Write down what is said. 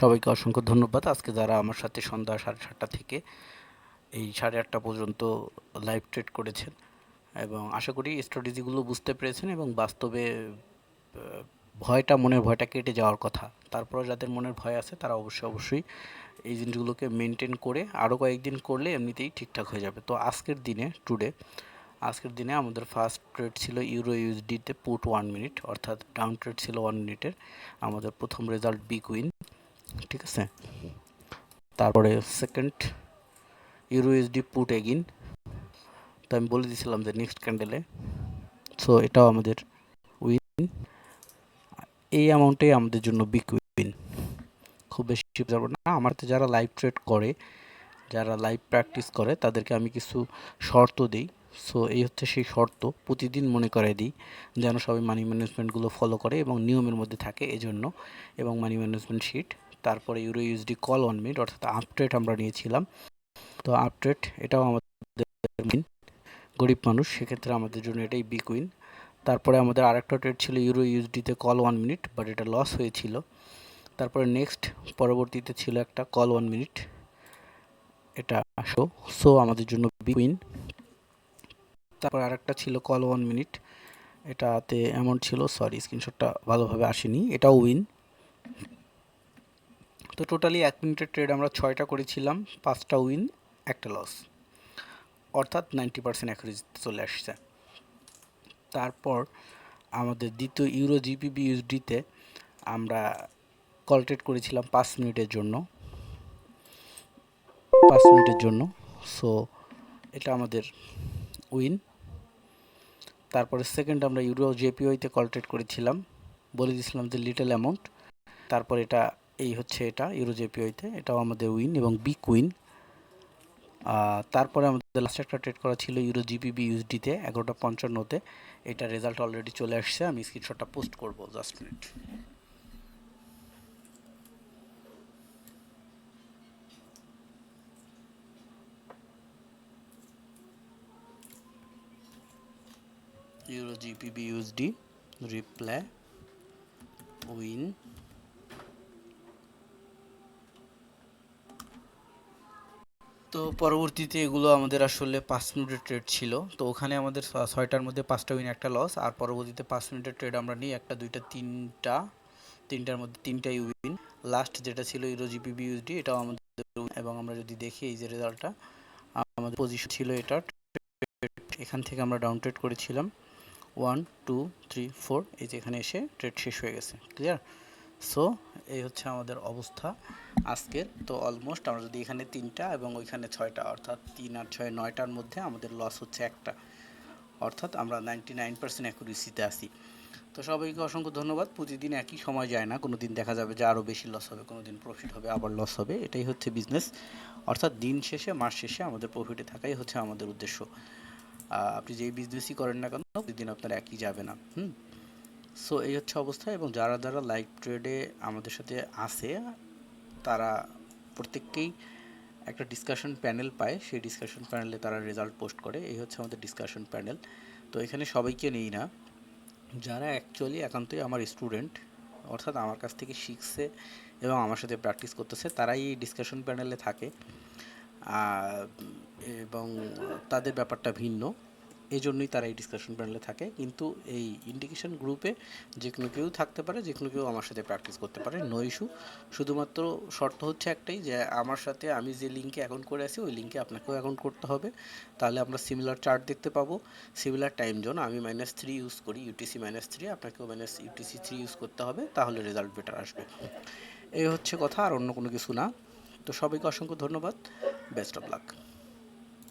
সবাইকে অসংখ্য ধন্যবাদ। আজকে যারা আমার সাথে সন্ধ্যা সাড়ে সাতটা থেকে এই সাড়ে আটটা পর্যন্ত লাইভ ট্রেড করেছেন এবং আশা করি স্ট্র্যাটেজিগুলো বুঝতে পেরেছেন এবং বাস্তবে ভয়টা, মনের ভয়টা কেটে যাওয়ার কথা। তারপরে যাদের মনের ভয় আছে তারা অবশ্যই অবশ্যই এই জিনিসগুলোকে মেনটেন করে আরও কয়েকদিন করলে এমনিতেই ঠিকঠাক হয়ে যাবে। তো আজকের দিনে টুডে আজকের দিনে আমাদের ফার্স্ট ট্রেড ছিল ইউরো ইউএসডিতে পুট ওয়ান মিনিট অর্থাৎ ডাউন ট্রেড ছিল ওয়ান মিনিটের আমাদের প্রথম রেজাল্ট বিগ উইন ঠিক আছে? তারপরে second euro USD put again তো আমি বলে দিয়েছিলাম যে নেক্সট ক্যান্ডেলে সো এটাও আমাদের উইন এই অ্যামাউন্টেই আমাদের জন্য বিগ উইন খুব বেশি যাব না। আমার তো যারা লাইভ ট্রেড করে, যারা লাইভ প্র্যাকটিস করে, তাদেরকে আমি কিছু শর্ত দিই। সো এই হচ্ছে সেই শর্ত। প্রতিদিন মনে করাই দিই যেন সবাই মানি ম্যানেজমেন্টগুলো ফলো করে এবং নিয়মের মধ্যে থাকে এজন্য এবং মানি ম্যানেজমেন্ট শিট তারপরে euro USD call one minute অর্থাৎ আপডেট আমরা নিয়েছিলাম। তো আপডেট এটাও আমাদের মেন গরিব মানুষ, সেক্ষেত্রে আমাদের জন্য এটাই বিগ উইন তারপরে আমাদের আরেকটা ট্রেড ছিল ইউরো ইউএসডিতে কল ওয়ান মিনিট বাট এটা লস হয়েছিল। তারপরে নেক্সট পরবর্তীতে ছিল একটা কল ওয়ান মিনিট এটা শো সো আমাদের জন্য বিগ উইন তারপর আরেকটা ছিল কল ওয়ান মিনিট এটাতে অ্যামাউন্ট ছিল সরি স্ক্রিনশটটা ভালোভাবে আসেনি। এটাও উইন তো টোটালি এক মিনিটের ট্রেড আমরা ছয়টা করেছিলাম, পাঁচটা উইন একটা লস অর্থাৎ নাইনটি পার্সেন্ট অ্যাকুরেসিতে চলে আসছে। তারপর আমাদের দ্বিতীয় ইউরো জিপিবি ইউএসডিতে আমরা কল ট্রেড করেছিলাম পাঁচ মিনিটের জন্য। পাঁচ মিনিটের জন্য। সো এটা আমাদের উইন তারপরে সেকেন্ড আমরা ইউরো জেপিওইতে কল ট্রেড করেছিলাম। বলে দিয়েছিলাম যে লিটল অ্যামাউন্ট তারপর এটা এই হচ্ছে এটা ইউরো জেপিওইতে এটাও আমাদের উইন এবং বি কুইন তারপরে আমাদের লাস্ট একটা ট্রেড করা ছিল ইউরো জিপিবি ইউএসডিতে এগারোটা পঞ্চান্নতে। এটা রেজাল্ট অলরেডি চলে আসছে, আমি স্ক্রিনশটটা পোস্ট করব just minute euro GBP USD reply win. তো পরবর্তীতে এগুলো আমাদের আসলে পাঁচ মিনিটের ট্রেড ছিল। তো ওখানে আমাদের ছয়টার মধ্যে পাঁচটা উইন একটা লস আর পরবর্তীতে পাঁচ মিনিটের ট্রেড আমরা নিই, একটা, দুইটা, তিনটা, তিনটার মধ্যে তিনটাই উইন লাস্ট যেটা ছিল ইউরো জিপিবি ইউএসডি এটাও আমাদের এবং আমরা যদি দেখি এই যে রেজাল্টটা আমাদের পজিশন ছিল এটা এখান থেকে আমরা ডাউন ট্রেড করেছিলাম। ওয়ান টু থ্রি ফোর এই যে এখানে এসে ট্রেড শেষ হয়ে গেছে। ক্লিয়ার সো এই হচ্ছে আমাদের অবস্থা আজকের। তো অলমোস্ট আমরা যদি এখানে তিনটা এবং ওইখানে ছয়টা, অর্থাৎ তিন আর ছয়, নয়টার মধ্যে আমাদের লস হচ্ছে একটা। অর্থাৎ আমরা নাইনটি নাইন পার্সেন্ট অ্যাকুরেসিতে আসি তো সবাইকে অসংখ্য ধন্যবাদ। প্রতিদিন একই সময় যায় না। কোনো দিন দেখা যাবে যে আরও বেশি লস হবে কোনো দিন প্রফিট হবে, আবার লস হবে। এটাই হচ্ছে বিজনেস অর্থাৎ দিন শেষে, মাস শেষে আমাদের প্রফিটে থাকাই হচ্ছে আমাদের উদ্দেশ্য। আপনি যেই বিজনেসই করেন না কেন, প্রতিদিন আপনার একই যাবে না। হুম? সো এই হচ্ছে অবস্থা এবং যারা যারা লাইভ ট্রেডে আমাদের সাথে আসে তারা প্রত্যেককেই একটা ডিসকাশন প্যানেল পায়। সেই ডিসকাশন প্যানেলে তারা রেজাল্ট পোস্ট করে। এই হচ্ছে আমাদের ডিসকাশন প্যানেল তো এখানে সবাইকে নেই না, যারা অ্যাকচুয়ালি একান্তই আমার স্টুডেন্ট অর্থাৎ আমার কাছ থেকে শিখছে এবং আমার সাথে প্র্যাকটিস করতেছে, তারাই এই ডিসকাশন প্যানেলে থাকে। এবং তাদের ব্যাপারটা ভিন্ন। এই জন্যই তারা এই ডিসকাশন প্যানেলে থাকে। কিন্তু এই ইন্ডিকেশন গ্রুপে যে কোনো কেউ থাকতে পারে যে কোনো কেউ আমার সাথে প্র্যাকটিস করতে পারে নো ইস্যু শুধুমাত্র শর্ত হচ্ছে একটাই যে, আমার সাথে আমি যে লিঙ্কে অ্যাকাউন্ট করে আছি, ওই লিঙ্কে আপনাকেও অ্যাকাউন্ট করতে হবে। তাহলে আমরা সিমিলার চার্ট দেখতে পাবো। সিমিলার টাইম জোন আমি মাইনাস থ্রি ইউজ করি ইউটিসি মাইনাস থ্রি আপনাকেও মাইনাস ইউটিসি থ্রি ইউজ করতে হবে, তাহলে রেজাল্ট বেটার আসবে। এই হচ্ছে কথা, আর অন্য কোনো কিছু না। তো সবাইকে অসংখ্য ধন্যবাদ। Best of luck